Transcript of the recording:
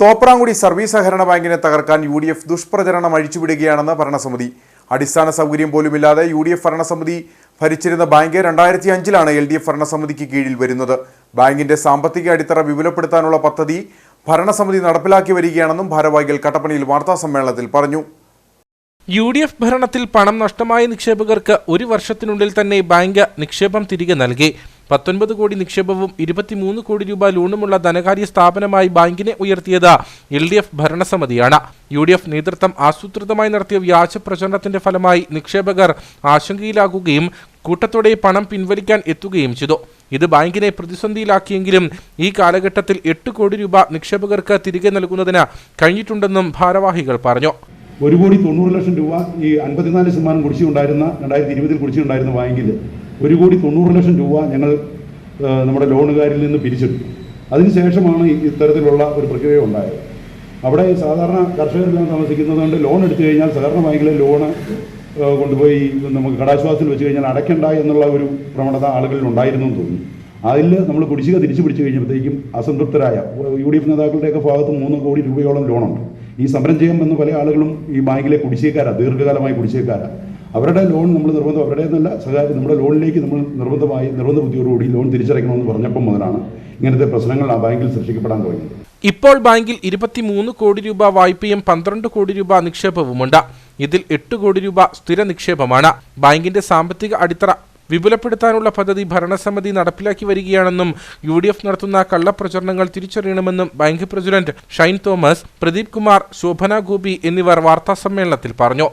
Thopramkudy service സഹകരണ ബാങ്കിനെ തകർക്കാൻ യു ഡി എഫ് ദുഷ്പ്രചരണം അഴിച്ചുവിടുകയാണെന്ന് ഭരണസമിതി. അടിസ്ഥാന സൗകര്യം പോലുമില്ലാതെ യു ഡി എഫ് ഭരണസമിതി ഭരിച്ചിരുന്ന ബാങ്ക് രണ്ടായിരത്തി അഞ്ചിലാണ് എൽ ഡി എഫ് ഭരണസമിതിക്ക് കീഴിൽ വരുന്നത്. ബാങ്കിന്റെ സാമ്പത്തിക അടിത്തറ വിപുലപ്പെടുത്താനുള്ള പദ്ധതി ഭരണസമിതി നടപ്പിലാക്കി വരികയാണെന്നും ഭാരവാഹികൾ കട്ടപ്പനയിൽ വാർത്താസമ്മേളനത്തിൽ പറഞ്ഞു. യു ഡി എഫ് ഭരണത്തിൽ പണം നഷ്ടമായ നിക്ഷേപകർക്ക് ഒരു വർഷത്തിനുള്ളിൽ തന്നെ ബാങ്ക് നിക്ഷേപം തിരികെ നൽകി. പത്തൊൻപത് കോടി നിക്ഷേപവും ഇരുപത്തിമൂന്ന് കോടി രൂപ ലോണുമുള്ള ധനകാര്യ സ്ഥാപനമായി ബാങ്കിനെ ഉയർത്തിയത് എൽ ഡി എഫ് ഭരണസമിതിയാണ്. യു ഡി എഫ് നേതൃത്വം ആസൂത്രിതമായി നടത്തിയ വ്യാജ പ്രചരണത്തിന്റെ ഫലമായി നിക്ഷേപകർ ആശങ്കയിലാകുകയും കൂട്ടത്തോടെ പണം പിൻവലിക്കാൻ എത്തുകയും ചെയ്തു. ഇത് ബാങ്കിനെ പ്രതിസന്ധിയിലാക്കിയെങ്കിലും ഈ കാലഘട്ടത്തിൽ എട്ട് കോടി രൂപ നിക്ഷേപകർക്ക് തിരികെ നൽകുന്നതിന് കഴിഞ്ഞിട്ടുണ്ടെന്നും ഭാരവാഹികൾ പറഞ്ഞു. ഒരു കോടി തൊണ്ണൂറ് ലക്ഷം രൂപ ഈ അൻപത്തിനാല് ശതമാനം കുടിശ്ശിയുണ്ടായിരുന്ന രണ്ടായിരത്തി ഇരുപതിൽ കുടിശ്ശിയുണ്ടായിരുന്ന ബാങ്കിൽ ഒരു കോടി തൊണ്ണൂറ് ലക്ഷം രൂപ ഞങ്ങൾ നമ്മുടെ ലോണുകാരിൽ നിന്ന് പിരിച്ചെടുത്തു. അതിനുശേഷമാണ് ഇത്തരത്തിലുള്ള ഒരു പ്രക്രിയ ഉണ്ടായത്. അവിടെ സാധാരണ കർഷകരെല്ലാം താമസിക്കുന്നത് കൊണ്ട് ലോൺ എടുത്തു കഴിഞ്ഞാൽ സഹകരണ ബാങ്കിലെ ലോണ് കൊണ്ടുപോയി നമുക്ക് കടാശ്വാസത്തിൽ വെച്ച് കഴിഞ്ഞാൽ അടയ്ക്കണ്ട എന്നുള്ള ഒരു പ്രവണത ആളുകളിൽ ഉണ്ടായിരുന്നു എന്ന് തോന്നുന്നു. അതിൽ നമ്മൾ കുടിശ്ശിക തിരിച്ചു പിടിച്ചു കഴിഞ്ഞപ്പോഴത്തേക്കും അസംതൃപ്തരായ യു ഡി എഫ് നേതാക്കളുടെയൊക്കെ ഭാഗത്ത് മൂന്ന് കോടി രൂപയോളം ലോണുണ്ട്. ഈ സമരം ചെയ്യുമെന്ന് പല ആളുകളും ഈ ബാങ്കിലെ കുടിശ്ശികക്കാരാണ് ദീർഘകാലമായി കുടിശ്ശികക്കാരാണ് അവരുടെ ലോൺ നമ്മൾ നിർബന്ധം അവരുടെ എന്നല്ല സഹായം നമ്മുടെ ലോണിലേക്ക് നമ്മൾ നിർബന്ധമായി നിർബന്ധ ബുദ്ധിയോടുകൂടി ലോൺ തിരിച്ചടയ്ക്കണമെന്ന് പറഞ്ഞപ്പോൾ മുതലാണ് ഇങ്ങനത്തെ പ്രശ്നങ്ങൾ ആ ബാങ്കിൽ സൃഷ്ടിക്കപ്പെടാൻ തുടങ്ങിയത്. ഇപ്പോൾ ബാങ്കിൽ ഇരുപത്തിമൂന്ന് കോടി രൂപ വായ്പയും പന്ത്രണ്ട് കോടി രൂപ നിക്ഷേപവുമുണ്ട്. ഇതിൽ എട്ട് കോടി രൂപ സ്ഥിര നിക്ഷേപമാണ്. ബാങ്കിന്റെ സാമ്പത്തിക അടിത്തറ വിപുലപ്പെടുത്താനുള്ള പദ്ധതി ഭരണസമിതി നടപ്പിലാക്കി വരികയാണെന്നും യു ഡി എഫ് നടത്തുന്ന കള്ളപ്രചരണങ്ങൾ തിരിച്ചറിയണമെന്നും ബാങ്ക് പ്രസിഡന്റ് ഷൈൻ തോമസ് പ്രദീപ് കുമാർ ശോഭന ഗോപി എന്നിവർ വാർത്താസമ്മേളനത്തിൽ പറഞ്ഞു.